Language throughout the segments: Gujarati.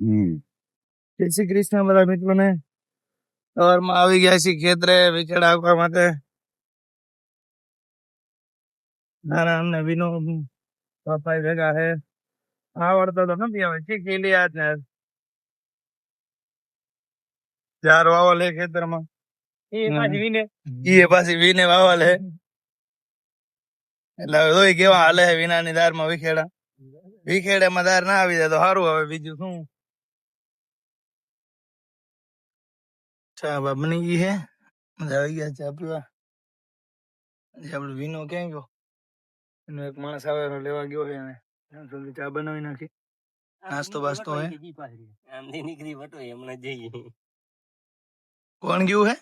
હમ. જય શ્રી કૃષ્ણ બધા મિત્રોને. સવારમાં આવી ગયા છે ખેતરે વિછેડા આવવા માટે. નારાયણ ને વિનો પપ્પા ભેગા હે આવડતો તો નથી હવે શીખી લે આજ ને. ચાર વાવા લે ખેતરમાં. એ પાછી વિને. એ પાછી વિને વાવલ હે એટલે હવે તોય કેવા હાલે વિનાની દારમાં વિખેડા. વિખેડામાં દાર ના આવી જાય તો સારું હવે બીજું શું? ચા બની ગઈ હે? મજા આવી ગયા ચા પીવા? જે આપણો વિનો ક્યાં ગયો? એનો એક માણસ આવે લેવા ગયો છે એને. સુધી ચા બનાવી નાખી. નાસ્તો બાસ્તો હે? આમની નીકળી વટો હમણાં જઈએ કોણ ગયું હે?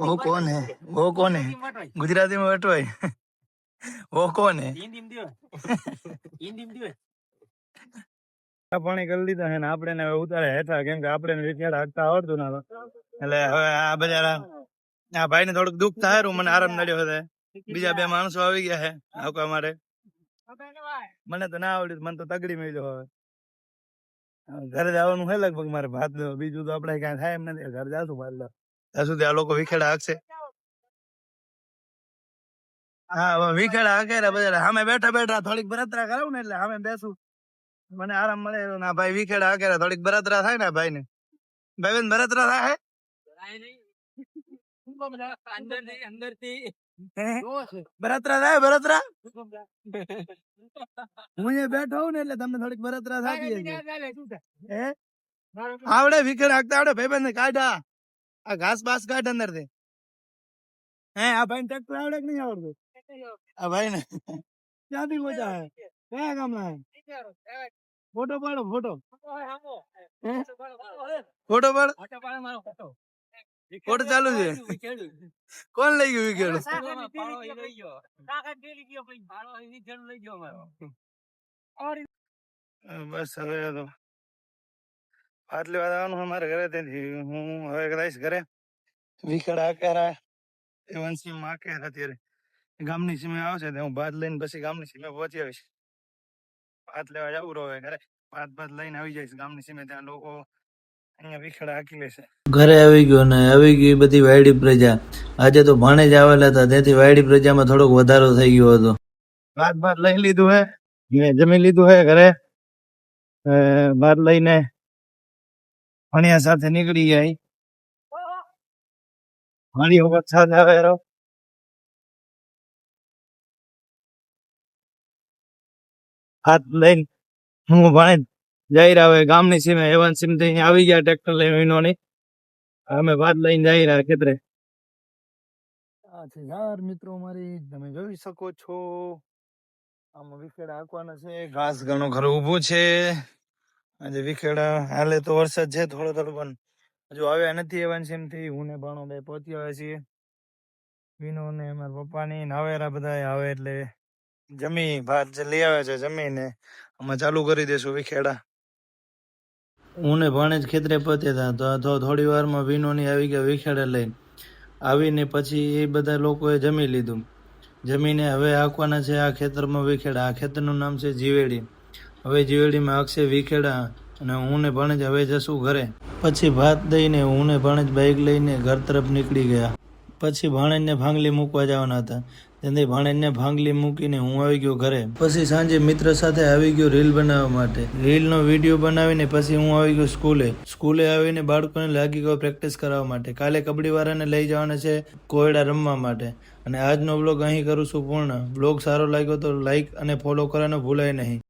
વો કોણ હે? વો કોણ હે? ગુજરાતી માં વટવાય વો કોણ હે? હિન્દી માં દિયો. હિન્દી માં દિયો. પાણી કરી લીધા છે ને આપણે ઉતારે હેઠા, કેમ કે આપણે વિકેટ હાકતા આવડતું ના એટલે હવે આ બજારા આ ભાઈ ને થોડુંક દુઃખ થાય મને આરામ નડ્યો હતો બીજા બે માણસો આવી ગયા છે આવકા મારે મને તો ના આવડ્યું, મને તો તગડી મળ્યો હવે. ઘરે જવાનું છે લગભગ મારે ભાત બીજું તો આપણે ક્યાં થાય એમ નથી. ઘરે જાશું ભાત લો ત્યાં લોકો વિખેડા હાકશે. હા વિખેડા હાકે બધા સામે બેઠા બેઠા થોડીક બરતરા કરાવું ને એટલે સામે બેસું. મને આરામ મળે ના ભાઈ વિખેડા હાકે થોડીક બરાતરા થાય ને ભાઈ ને ભાઈ બેન બરાતરા થાય બરતરા હું અહીંયા બેઠો હોઉં ને એટલે તમને થોડીક બરતરા થતી હે? આવડે વિકેટ હાકતા આવડે? ભાઈ ને કાઢા. આ ઘાસ બાસ કાઢ અંદરથી હે આ ભાઈ ટ્રેક્ટર આવડે કે નહીં આવડતું? આ ભાઈ ને ક્યાંથી મજા આવે? કયા ગામના? ફોટો પાડો ફોટો. ફોટો પાડો. ફોટો ચાલુ છે. કોણ લઈ ગયું વિકેટ બસ હવે તો. ભાત લેવા આવવાનું મારે ઘરે તેથી હું હવે કદાચ ઘરે વિકેટ આકેરા એવનસી માં આકેરા અત્યારે ગામની સીમે આવશે તો હું ભાત લઈને પછી ગામની સીમે પહોંચી આવીશ. ભાત લેવા જવું રહે ઘરે. ભાત ભાત લઈને આવી જઈશ ગામની સીમે ત્યાં લોકો અહીંયા વિખેડા હાકી લેશે. ઘરે આવી ગયો ને આવી ગઈ બધી વાયડી પ્રજા. આજે તો ભાણે જ આવેલા હતા તેથી વાયડી પ્રજામાં થોડોક વધારો થઈ ગયો હતો. ભાત ભાત લઈ લીધું હે જમી લીધું હે ઘરે. ભાત લઈને ભણિયા સાથે નીકળી જાય. ભણિયો વખત સાથે આવે હાથ લઈને હું ભણે જઈ રહ્યા હવે ગામની સીમે એવન સીમથી આવી ગયા ટ્રેક્ટર લઈને વિનોની. અમે ભાત લઈને જઈ રહ્યા ખેતરે. યાર મિત્રો મારી તમે જોઈ શકો છો. આમાં વિખેડા હાંકવાના છે, ઘાસ ઘણું ખરું ઊભું છે. આજે વિખેડા, હાલે તો વરસાદ છે થોડો થોડો, પણ હજુ આવ્યા નથી એવન સીમથી હું ને ભાણો બે પહોંચી આવ્યા છીએ. વિનો ને મારા પપ્પાની ને આવેરા બધા આવે એટલે જમી ભાત જે લઈ આવ્યા છે જમીને અમે ચાલુ કરી દેશું વિખેડા. હું ને ભાણે જ ખેતરે પહોંચ્યા હતા તો થોડી વારમાં વિનોની આવી ગયા વિખેડા લઈને. આવીને પછી એ બધા લોકોએ જમી લીધું. જમીને હવે આંકવાના છે આ ખેતરમાં વિખેડા. આ ખેતરનું નામ છે જીવેડી. હવે જીવેડીમાં આંકશે વિખેડા અને હું ને ભાણેજ હવે જશું ઘરે. પછી ભાત દઈને હું ને ભાણેજ બાઇક લઈને ઘર તરફ નીકળી ગયા. પછી ભાણેજને ભાંગલી મૂકવા જવાના હતા. તેથી ભાણેજને ભાંગલી મૂકીને હું આવી ગયો ઘરે. પછી સાંજે મિત્ર સાથે આવી ગયો રીલ બનાવવા માટે. રીલનો વીડિયો બનાવીને પછી હું આવી ગયો સ્કૂલે. સ્કૂલે આવીને બાળકોને લાગી ગયો પ્રેક્ટિસ કરાવવા માટે. કાલે કબડ્ડી વાળાને લઈ જવાના છે કોયડા રમવા માટે. અને આજનો બ્લોગ અહીં કરું છું પૂર્ણ. બ્લોગ સારો લાગ્યો તો લાઈક અને ફોલો કરવાનું ભૂલાય નહીં.